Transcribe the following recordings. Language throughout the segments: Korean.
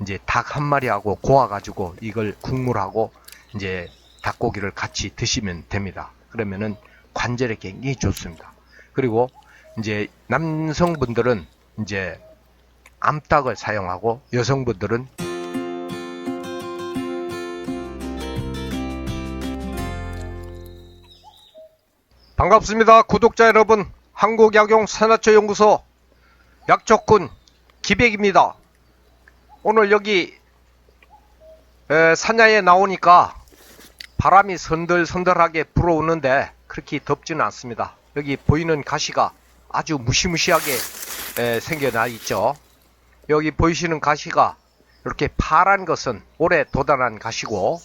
이제 닭 한 마리하고 고아 가지고 이걸 국물하고 이제 닭고기를 같이 드시면 됩니다. 그러면은 관절에 굉장히 좋습니다. 그리고 이제 남성분들은 이제 암탉을 사용하고 여성분들은 반갑습니다. 구독자 여러분. 한국약용 산하초 연구소 약초꾼 기백입니다. 오늘 여기 에, 산야에 나오니까 바람이 선들선들하게 불어오는데 그렇게 덥지는 않습니다. 여기 보이는 가시가 아주 무시무시하게 에, 생겨나 있죠. 여기 보이시는 가시가 이렇게 파란 것은 올해 돋아난 가시고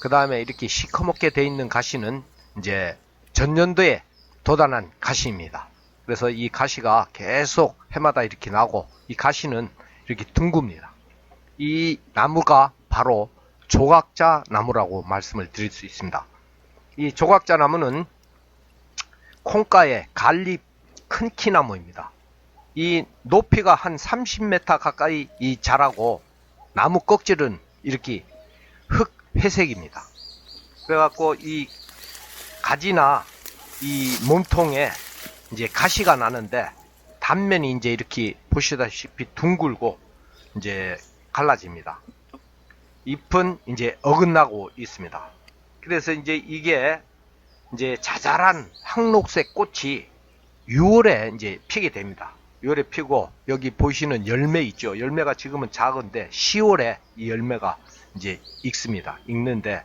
그 다음에 이렇게 시커멓게 돼 있는 가시는 이제 전년도에 돋아난 가시입니다. 그래서 이 가시가 계속 해마다 이렇게 나고 이 가시는 이렇게 둥굽니다. 이 나무가 바로 조각자 나무라고 말씀을 드릴 수 있습니다. 이 조각자 나무는 콩가의 갈립 큰 키나무입니다. 이 높이가 한 30m 가까이 이 자라고 나무 껍질은 이렇게 흑 회색입니다. 그래갖고 이 가지나 이 몸통에 이제 가시가 나는데 단면이 이제 이렇게 보시다시피 둥글고 이제 갈라집니다. 잎은 이제 어긋나고 있습니다. 그래서 이제 이게 이제 자잘한 황록색 꽃이 6월에 이제 피게 됩니다. 6월에 피고 여기 보시는 열매 있죠. 열매가 지금은 작은데 10월에 이 열매가 이제 익습니다. 익는데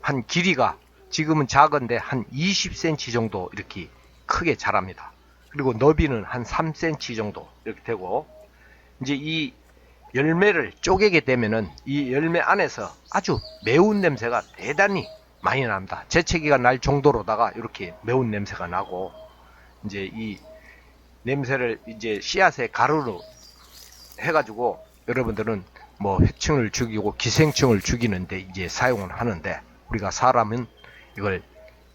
한 길이가 지금은 작은데 한 20cm 정도 이렇게 크게 자랍니다. 그리고 너비는 한 3cm 정도 이렇게 되고 이제 이 열매를 쪼개게 되면은 이 열매 안에서 아주 매운 냄새가 대단히 많이 납니다. 재채기가 날 정도로다가 이렇게 매운 냄새가 나고 이제 이 냄새를 이제 씨앗에 가루로 해가지고 여러분들은 뭐 회충을 죽이고 기생충을 죽이는데 이제 사용을 하는데 우리가 사람은 이걸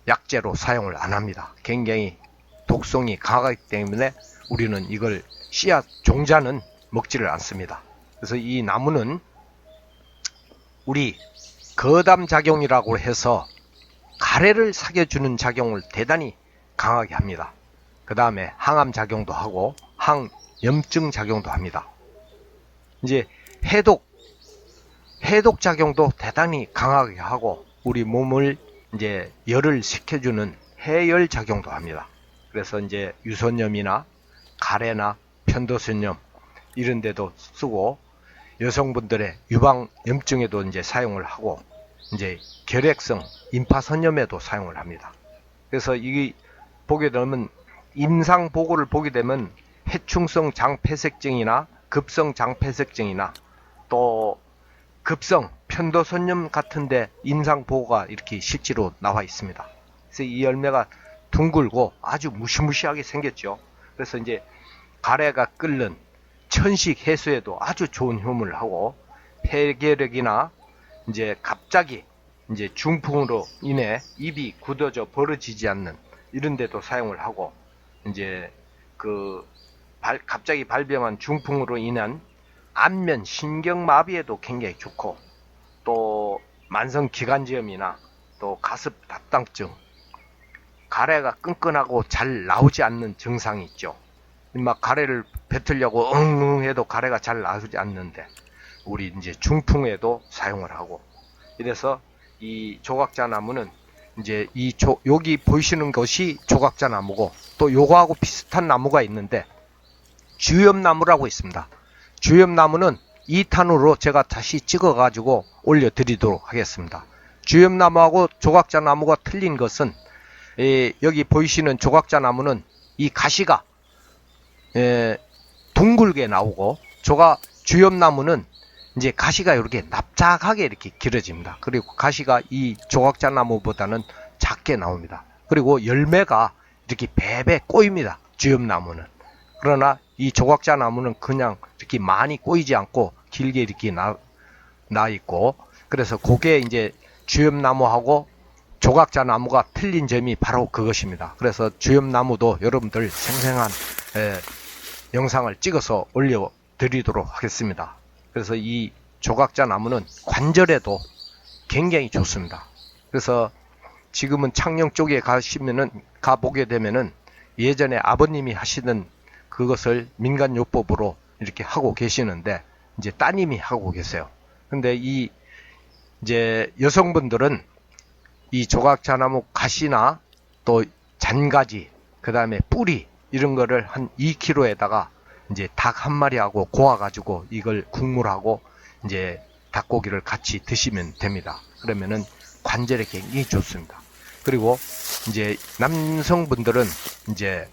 약재로 사용을 안 합니다. 굉장히 독성이 강하기 때문에 우리는 이걸 씨앗 종자는 먹지를 않습니다. 그래서 이 나무는 우리 거담 작용이라고 해서 가래를 사겨주는 작용을 대단히 강하게 합니다. 그 다음에 항암 작용도 하고 항염증 작용도 합니다. 이제 해독, 해독 작용도 대단히 강하게 하고 우리 몸을 이제 열을 식혀주는 해열 작용도 합니다. 그래서 이제 유선염이나 가래나 편도선염 이런 데도 쓰고 여성분들의 유방 염증에도 이제 사용을 하고 이제 결핵성 임파선염에도 사용을 합니다. 그래서 이 보게 되면 임상 보고를 보게 되면 해충성 장폐색증이나 급성 장폐색증이나 또 급성 편도선염 같은데 임상 보고가 이렇게 실제로 나와 있습니다. 그래서 이 열매가 둥글고 아주 무시무시하게 생겼죠. 그래서 이제 가래가 끓는 천식 해소에도 아주 좋은 효험을 하고 폐결핵이나 이제 갑자기 이제 중풍으로 인해 입이 굳어져 벌어지지 않는 이런 데도 사용을 하고 이제 그 발- 갑자기 발병한 중풍으로 인한 안면 신경마비에도 굉장히 좋고 또 만성 기관지염이나 또 가습 답당증 가래가 끈끈하고 잘 나오지 않는 증상이 있죠. 막 가래를 뱉으려고 응응 해도 가래가 잘 나오지 않는데 우리 이제 중풍에도 사용을 하고 이래서 이 조각자 나무는 이제 이 조, 여기 보이시는 것이 조각자 나무고 또 요거하고 비슷한 나무가 있는데 주염나무라고 있습니다. 주염나무는 2탄으로 제가 다시 찍어 가지고 올려 드리도록 하겠습니다. 주염나무하고 조각자 나무가 틀린 것은 예, 여기 보이시는 조각자 나무는 이 가시가 예, 둥글게 나오고 조각 주염나무는 이제 가시가 이렇게 납작하게 이렇게 길어집니다. 그리고 가시가 이 조각자 나무보다는 작게 나옵니다. 그리고 열매가 이렇게 배배 꼬입니다. 주염나무는. 그러나 이 조각자 나무는 그냥 이렇게 많이 꼬이지 않고 길게 이렇게 나, 나 있고 그래서 그게 이제 주염나무하고 조각자 나무가 틀린 점이 바로 그것입니다. 그래서 주염나무도 여러분들 생생한 에, 영상을 찍어서 올려 드리도록 하겠습니다. 그래서 이 조각자 나무는 관절에도 굉장히 좋습니다. 그래서 지금은 창녕 쪽에 가시면은 가보게 되면은 예전에 아버님이 하시던 그것을 민간요법으로 이렇게 하고 계시는데 이제 따님이 하고 계세요. 근데 이 이제 여성분들은 이 조각자나무 가시나 또 잔가지 그 다음에 뿌리 이런 거를 한 2kg에다가 이제 닭 한 마리하고 고아 가지고 이걸 국물하고 이제 닭고기를 같이 드시면 됩니다. 그러면은 관절에 굉장히 좋습니다. 그리고 이제 남성분들은 이제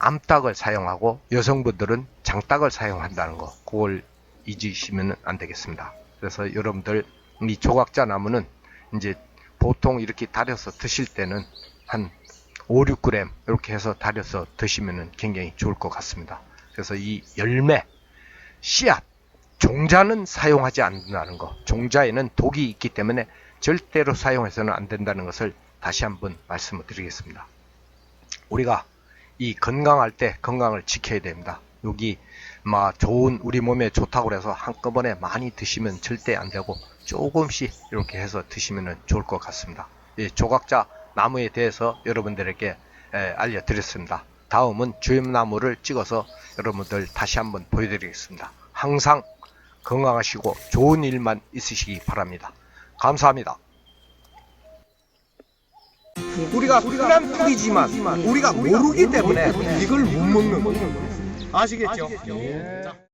암탉을 사용하고 여성분들은 장닭을 사용한다는 거 그걸 잊으시면 안 되겠습니다. 그래서 여러분들 이 조각자 나무는 이제 보통 이렇게 다려서 드실 때는 한 5, 6g 이렇게 해서 다려서 드시면 굉장히 좋을 것 같습니다. 그래서 이 열매, 씨앗, 종자는 사용하지 않는다는 거. 종자에는 독이 있기 때문에 절대로 사용해서는 안 된다는 것을 다시 한번 말씀을 드리겠습니다. 우리가 이 건강할 때 건강을 지켜야 됩니다. 여기 막 좋은 우리 몸에 좋다고 해서 한꺼번에 많이 드시면 절대 안 되고 조금씩 이렇게 해서 드시면 좋을 것 같습니다. 이 조각자 나무에 대해서 여러분들에게 에, 알려드렸습니다. 다음은 주염나무를 찍어서 여러분들 다시 한번 보여드리겠습니다. 항상 건강하시고 좋은 일만 있으시기 바랍니다. 감사합니다. 우리가 흔한 풀이지만 우리가 모르기 때문에 이걸 못 먹는 거예요. 아시겠죠? 자.